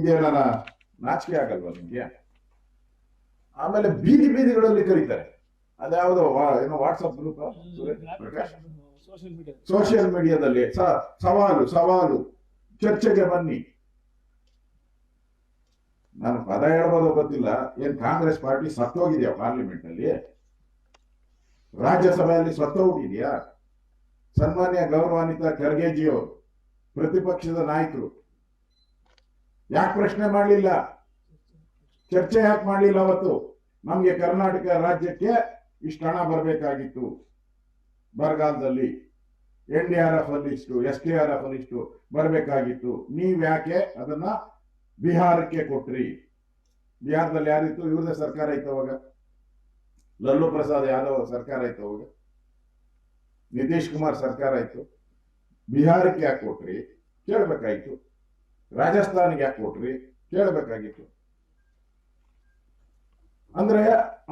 ನಿಮ್ಗೆ ಏನಾರ ನಾಚಿಕೆ ಆಗಲ್ವಾ ನಿಮ್ಗೆ? ಆಮೇಲೆ ಬೀದಿ ಬೀದಿಗಳಲ್ಲಿ ಕರೀತಾರೆ. ಅದ್ಯಾವುದೋ ಏನೋ WhatsApp group social media social ಮೀಡಿಯಾದಲ್ಲಿ ಸವಾಲು ಸವಾಲು. ಚರ್ಚೆಗೆ ಬನ್ನಿ. ನಾನು ಪದ ಹೇಳ್ಬೋದು ಗೊತ್ತಿಲ್ಲ. ಏನ್ ಕಾಂಗ್ರೆಸ್ ಪಾರ್ಟಿ ಸತ್ತೋಗಿದೆಯಾ ಪಾರ್ಲಿಮೆಂಟ್ ಅಲ್ಲಿ ರಾಜ್ಯಸಭೆಯಲ್ಲಿ ಸತ್ತೋಗಿದೆಯಾ ಸನ್ಮಾನ್ಯ ಗೌರವಾನ್ವಿತ ಖರ್ಗೆಜಿಯವರು ಪ್ರತಿಪಕ್ಷದ ನಾಯಕರು. ಯಾಕೆ ಪ್ರಶ್ನೆ ಮಾಡಲಿಲ್ಲ? ಚರ್ಚೆ ಯಾಕೆ ಮಾಡಲಿಲ್ಲ ಅವತ್ತು? ನಮಗೆ ಕರ್ನಾಟಕ ರಾಜ್ಯಕ್ಕೆ ಇಷ್ಟು ಹಣ ಬರಬೇಕಾಗಿತ್ತು. ಬರಗಾಲದಲ್ಲಿ ಎನ್ ಡಿ ಆರ್ ಎಫ್ ಅಲ್ಲಿ ಇಷ್ಟು, ಎಸ್ ಡಿ ಆರ್ ಎಫ್ ಅಲ್ಲಿ ಇಷ್ಟು ಬರಬೇಕಾಗಿತ್ತು. ನೀವು ಯಾಕೆ ಅದನ್ನ ಬಿಹಾರಕ್ಕೆ ಕೊಟ್ರಿ? ಬಿಹಾರದಲ್ಲಿ ಯಾರಿತ್ತು? ಇವ್ರದೇ ಸರ್ಕಾರ ಇತ್ತು ಅವಾಗ. ಲಲ್ಲು ಪ್ರಸಾದ್ ಯಾದವ್ ಸರ್ಕಾರ ಇತ್ತು ಅವಾಗ. ನಿತೀಶ್ ಕುಮಾರ್ ಸರ್ಕಾರ ಇತ್ತು. ಬಿಹಾರಕ್ಕೆ ಯಾಕೆ ಕೊಟ್ರಿ? ಕೇಳಬೇಕಾಗಿತ್ತು ರಾಜಸ್ಥಾನಿಗೆ ಯಾಕೆ ಕೊಟ್ರಿ ಕೇಳಬೇಕಾಗಿತ್ತು. ಅಂದ್ರೆ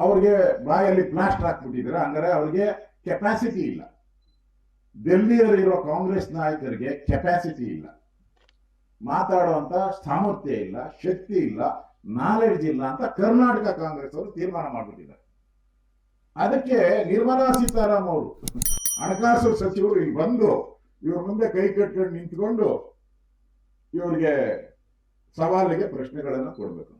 ಅವ್ರಿಗೆ ಬಾಯಲ್ಲಿ ಪ್ಲಾಸ್ಟರ್ ಹಾಕ್ಬಿಟ್ಟಿದ್ರೆ ಅಂದ್ರೆ ಅವ್ರಿಗೆ ಕೆಪಾಸಿಟಿ ಇಲ್ಲ. ಡೆಲ್ಲಿಯಲ್ಲಿರೋ ಕಾಂಗ್ರೆಸ್ ನಾಯಕರಿಗೆ ಕೆಪಾಸಿಟಿ ಇಲ್ಲ. ಮಾತಾಡುವಂತ ಸಾಮರ್ಥ್ಯ ಇಲ್ಲ, ಶಕ್ತಿ ಇಲ್ಲ ನಾಲೆಡ್ಜ್ ಇಲ್ಲ ಅಂತ ಕರ್ನಾಟಕ ಕಾಂಗ್ರೆಸ್ ಅವರು ತೀರ್ಮಾನ ಮಾಡಿಬಿಟ್ಟಿದ್ದಾರೆ. ಅದಕ್ಕೆ ನಿರ್ಮಲಾ ಸೀತಾರಾಮ್ ಅವರು, ಹಣಕಾಸು ಸಚಿವರು ಇಲ್ಲಿ ಬಂದು, ಇವ್ರ ಮುಂದೆ ಕೈ ಕಟ್ಕೊಂಡು ನಿಂತ್ಕೊಂಡು ಇವ್ರಿಗೆ ಸವಾಲಿಗೆ ಪ್ರಶ್ನೆಗಳನ್ನು ಕೊಡಬೇಕು.